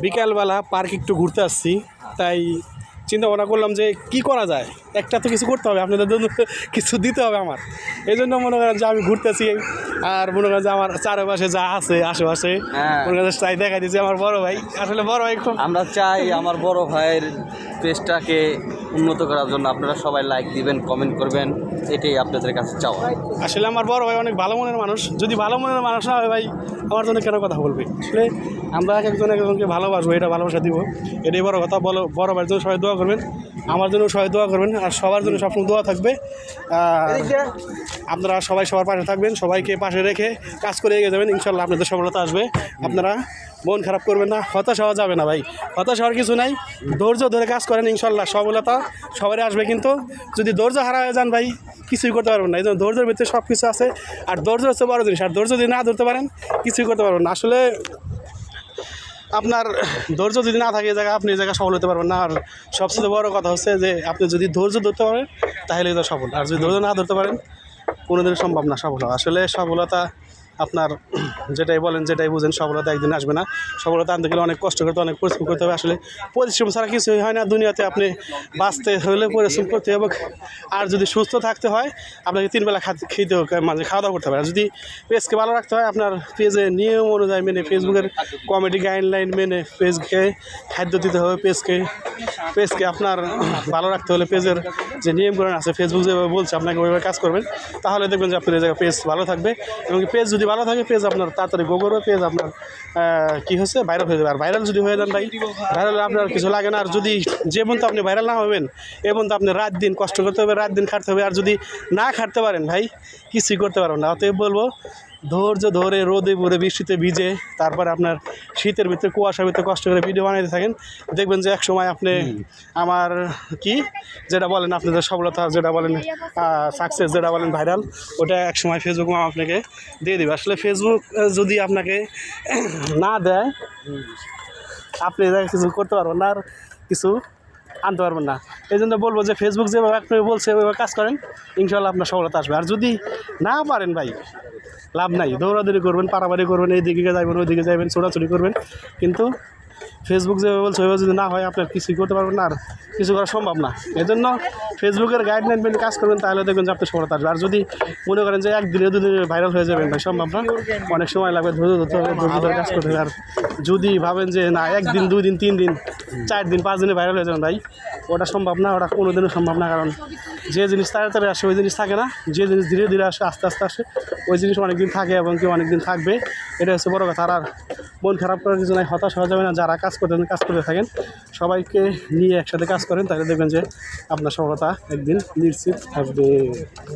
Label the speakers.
Speaker 1: বিকালবেলা পার্ক একটু ঘুরতে আসছি তাই চিন্তা ভাবনা করলাম যে কি করা যায়? একটা তো কিছু করতে হবে আপনাদের জন্য কিছু দিতে হবে আমার। এই জন্য মনে করেন যে আমি ঘুরতেছি আর মনে করেন যে আমার চারপাশে যা আছে আশেপাশে
Speaker 2: হ্যাঁ।
Speaker 1: মনে করেন তাই দেখা দিচ্ছে আমার বড় ভাই। আসলে বড় ভাই খুব
Speaker 2: আমরা চাই আমার বড় ভাইয়ের পেজটাকে উন্নত করার জন্য। আপনারা সবাই লাইক দিবেন কমেন্ট করবেন। এটাই আপনাদের কাছে চাওয়া।
Speaker 1: আসলে আমার বড় ভাই অনেক ভালো মনের মানুষ। যদি ভালো মনের মানুষ না হয় ভাই, আমার জন্য কেন কথা বলবে? আসলে আমরা এক একজন এক একজনকে ভালোবাসবো, এটা ভালোবাসা দিব। এটাই বড় কথা। বলো, বড় ভাইয়ের জন্য সবাই দোয়া করবেন। আমার জন্য সবাই দোয়া করবেন। আর সবার জন্য সবসময় দোয়া থাকবে। আপনারা সবাই সবার পাশে থাকবেন। সবাইকে পাশে রেখে কাজ করে এগিয়ে যাবেন। ইনশাল্লাহ আপনাদের সফলতা আসবে। আপনারা মন খারাপ করবেন না, হতাশ হওয়া যাবে না ভাই। হতাশ হওয়ার কিছু নাই, ধৈর্য ধরে কাজ করেন ইনশাল্লাহ, সফলতা সবারই আসবে কিন্তু যদি ধৈর্য হারা হয়ে যান ভাই, কিছুই করতে পারবেন না। এই জন্য ধৈর্যের ভিতরে সব কিছু আছে, আর ধৈর্য হচ্ছে বড় জিনিস, আর ধৈর্য যদি না ধরতে পারেন, কিছুই করতে পারবেন না। আসলে আপনার ধৈর্য যদি না থাকে এই জায়গায়, আপনি এই জায়গায় সফল হতে পারবেন না। আর সবচেয়ে বড় কথা হচ্ছে যে, আপনি যদি ধৈর্য ধরতে পারেন তাহলে তো সফল। আর যদি ধৈর্য না ধরতে পারেন কোনোদিনই সম্ভব না সফল আসলে সফলতা আপনার যেটাই বলেন, যেটাই বুঝেন, সফলতা একদিন আসবে না। সফলতা আনতে গেলে অনেক কষ্ট করতে, অনেক পরিশ্রম করতে হবে। আসলে পরিশ্রম ছাড়া কিছুই হয় না। দুনিয়াতে আপনি বাঁচতে হলে পরিশ্রম করতে হবে। আর যদি সুস্থ থাকতে হয়, আপনাকে তিনবেলা খাতে মানে খাওয়া দাওয়া করতে হবে। আর যদি পেজকে ভালো রাখতে হয়, আপনার পেজে নিয়ম অনুযায়ী মেনে ফেসবুকের কমেডি গাইডলাইন মেনে পেজকে খাদ্য দিতে হবে। পেজকে পেজকে আপনার ভালো রাখতে হলে পেজের যে নিয়মগুলো আছে ফেসবুক যেভাবে বলছে, আপনাকে ওইভাবে কাজ করবেন। তাহলে দেখবেন যে আপনার জায়গায় পেজ ভালো থাকবে। এবং পেজ যদি ভালো থাকে পেজ আপনার, তাড়াতাড়ি গোবরও পেজ আপনার কি হচ্ছে ভাইরাল হয়ে যাবে। আর ভাইরাল যদি হয়ে যান ভাই ভাইরাল আপনার কিছু লাগে না। আর যদি যে পর্যন্ত আপনি ভাইরাল না হবেন, এ পর্যন্ত আপনি রাত দিন কষ্ট করতে হবে, রাত দিন খাটতে হবে। আর যদি না খাটতে পারেন ভাই, কিছুই করতে পারবেন না। অতএব বলব ধৈর্য ধরে রোদে পরে বৃষ্টিতে ভিজে তারপরে আপনার শীতের ভিতরে কুয়াশার ভিতরে কষ্ট করে ভিডিও বানাইতে থাকেন। দেখবেন যে এক সময় আপনি আমার কি যেটা বলেন আপনাদের সফলতা যেটা বলেন সাকসেস যেটা বলেন ভাইরাল ওটা এক সময় ফেসবুক আপনাকে দিয়ে দেবে। আসলে ফেসবুক যদি আপনাকে না দেয় আপনি কিছু করতে পারবেন না আর কিছু আনতে পারবেন না। এই জন্য বলব যে ফেসবুক যেভাবে আপনি বলছে ওইভাবে কাজ করেন ইনশাল্লাহ আপনার সফলতা আসবে। আর যদি না পারেন ভাই লাভ নাই। দৌড়াদৌড়ি করবেন পারাবাড়ি করবেন, এইদিকে যাবেন ওইদিকে যাবেন ছোটাছুটি করবেন। কিন্তু ফেসবুক যেভাবে বলছে, ওইভাবে যদি না হয়, আপনার কিছুই করতে পারবেন না, আর কিছু করা সম্ভব না। এই জন্য ফেসবুকের গাইডলাইন মেনে কাজ করবেন, তাহলে দেখবেন যে আপনি সফলতা আসবে। আর যদি মনে করেন যে একদিনে দুদিনে ভাইরাল হয়ে যাবেন, ভাই, সম্ভব না। অনেক সময় লাগবে ধৈর্য ধরতে হবে, ধৈর্য ধরে কাজ করতে হবে। আর যদি ভাবেন যে না, একদিন, দুই দিন, তিন দিন, চার দিন, পাঁচ দিনে ভাইরাল হয়ে যাবেন, ভাই ওটা সম্ভব না, ওটা কোনো দিনও সম্ভব না, কারণ যে জিনিস তাড়াতাড়ি আসে, ওই জিনিস থাকে না। যে জিনিস ধীরে ধীরে আসে, আস্তে আস্তে আসে, ওই জিনিস অনেকদিন থাকে এবং কেউ অনেকদিন থাকবে। এটা হচ্ছে বড় কথা। আর মন খারাপ করার কিছু নাই, হতাশ হওয়া যাবে না। যারা কাজ করতেন কাজ করতে থাকেন, সবাইকে নিয়ে একসাথে কাজ করেন, তাহলে দেখবেন যে আপনার সফলতা একদিন নিশ্চিত থাকবে।